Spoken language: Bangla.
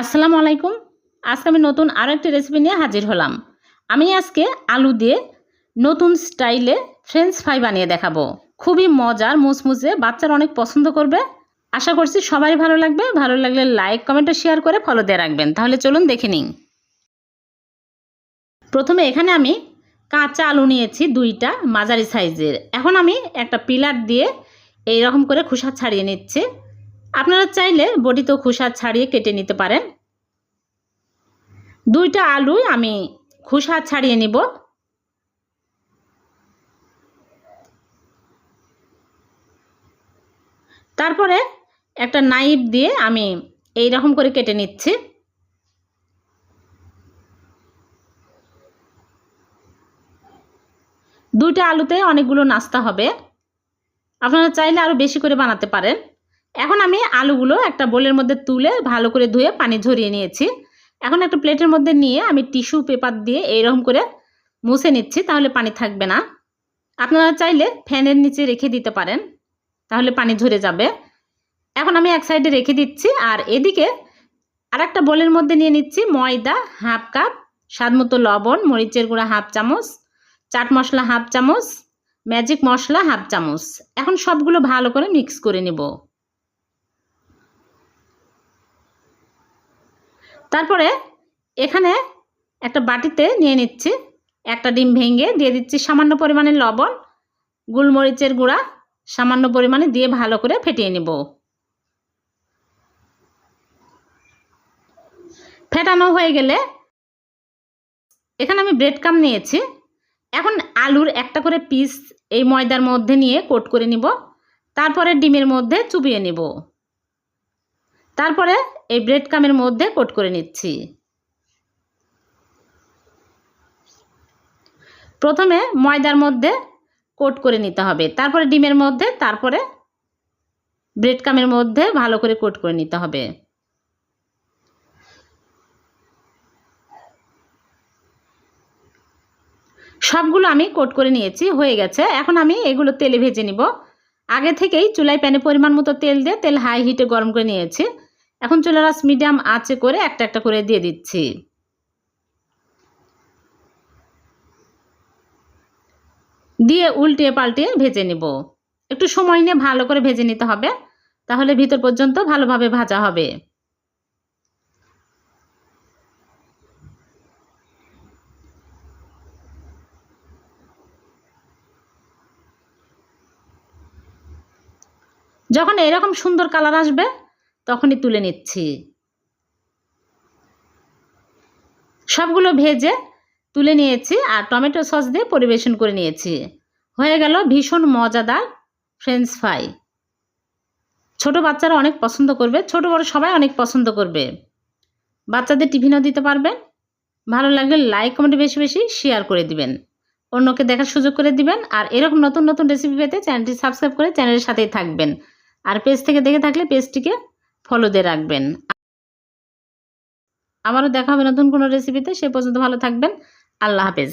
আসসালামু আলাইকুম। আজকে আমি নতুন আরও একটি রেসিপি নিয়ে হাজির হলাম। আমি আজকে আলু দিয়ে নতুন স্টাইলে ফ্রেঞ্চ ফ্রাই বানিয়ে দেখাবো। খুবই মজার মুসমুসে বাচ্চারা অনেক পছন্দ করবে। আশা করছি সবাই ভালো লাগবে। ভালো লাগলে লাইক কমেন্ট শেয়ার করে ফলো দিয়ে রাখবেন। তাহলে চলুন দেখে নিন প্রথমে এখানে আমি কাঁচা আলু নিয়েছি দুইটা, মাঝারি সাইজের এখন আমি একটা পিলার দিয়ে এই রকম করে খোসা ছাড়িয়ে নিচ্ছি। আপনারা চাইলে বডিতেও খোসা ছাড়িয়ে কেটে নিতে পারেন। দুইটা আলু আমি খোসা ছাড়িয়ে নিব। তারপরে একটা নাইফ দিয়ে আমি এই রকম করে কেটে নিচ্ছি। দুইটা আলুতে অনেকগুলো নাস্তা হবে। আপনারা চাইলে আরও বেশি করে বানাতে পারেন। এখন আমি আলুগুলো একটা বোলের মধ্যে তুলে ভালো করে ধুয়ে পানি ঝরিয়ে নিয়েছি। এখন একটা প্লেটের মধ্যে নিয়ে আমি টিস্যু পেপার দিয়ে এইরকম করে মুছে নিচ্ছি, তাহলে পানি থাকবে না। আপনারা চাইলে ফ্যানের নিচে রেখে দিতে পারেন, তাহলে পানি ঝরে যাবে। এখন আমি এক সাইডে রেখে দিচ্ছি, আর এদিকে আর একটা বোলের মধ্যে নিয়ে নিচ্ছি ময়দা, হাফ কাপ, স্বাদ মতো লবণ, মরিচের গুঁড়া হাফ চামচ, চাট মশলা হাফ চামচ, ম্যাজিক মশলা হাফ চামচ। এখন সবগুলো ভালো করে মিক্স করে নেব। তারপরে এখানে একটা বাটিতে নিয়ে নিচ্ছি। একটা ডিম ভেঙে দিয়ে দিচ্ছি সামান্য পরিমাণে লবণ, গোলমরিচের গুঁড়া, সামান্য পরিমাণে দিয়ে ভালো করে ফেটিয়ে নেব। ফেটানো হয়ে গেলে এখানে আমি ব্রেড কাম নিয়েছি। এখন আলুর একটা করে পিস এই ময়দার মধ্যে নিয়ে কোট করে নিব। তারপরে ডিমের মধ্যে চুবিয়ে নেব। তারপরে এই ব্রেড কামের মধ্যে কোট করে নিচ্ছি। প্রথমে ময়দার মধ্যে কোট করে নিতে হবে। তারপরে ডিমের মধ্যে, তারপরে ব্রেড কামের মধ্যে ভালো করে কোট করে নিতে হবে। সবগুলো আমি কোট করে নিয়েছি, হয়ে গেছে। এখন আমি এগুলো তেলে ভেজে নিব। আগে থেকেই চুলায় প্যানে পরিমাণ মতো তেল দিয়ে তেল হাই হিটে গরম করে নিয়েছি। এখন চুলার আঁচ মিডিয়াম আঁচে করে একটা একটা করে দিয়ে দিচ্ছি। দিয়ে উল্টিয়ে পাল্টিয়ে ভেজে নিব। একটু সময় নিয়ে ভালো করে ভেজে নিতে হবে, তাহলে ভিতর পর্যন্ত ভালোভাবে ভাজা হবে। যখন এরকম সুন্দর কালার আসবে তখনই তুলে নিচ্ছি। সবগুলো ভেজে তুলে নিয়েছি আর টমেটো সস দিয়ে পরিবেশন করে নিয়েছি। হয়ে গেল ভীষণ মজাদার ফ্রেঞ্চ ফ্রাই ছোট বাচ্চারা অনেক পছন্দ করবে, ছোট বড় সবাই অনেক পছন্দ করবে। বাচ্চাদের টিফিনও দিতে পারবেন। ভালো লাগলে লাইক কমেন্ট বেশি বেশি শেয়ার করে দিবেন। অন্যকে দেখার সুযোগ করে দিবেন আর এরকম নতুন নতুন রেসিপি পেতে চ্যানেলটি সাবস্ক্রাইব করে চ্যানেলের সাথেই থাকবেন। আর পেজ থেকে দেখে থাকলে পেজটিকে ফলো দিয়ে রাখবেন। আবারও দেখা হবে নতুন কোনো রেসিপিতে সে পর্যন্ত ভালো থাকবেন। আল্লাহ হাফেজ।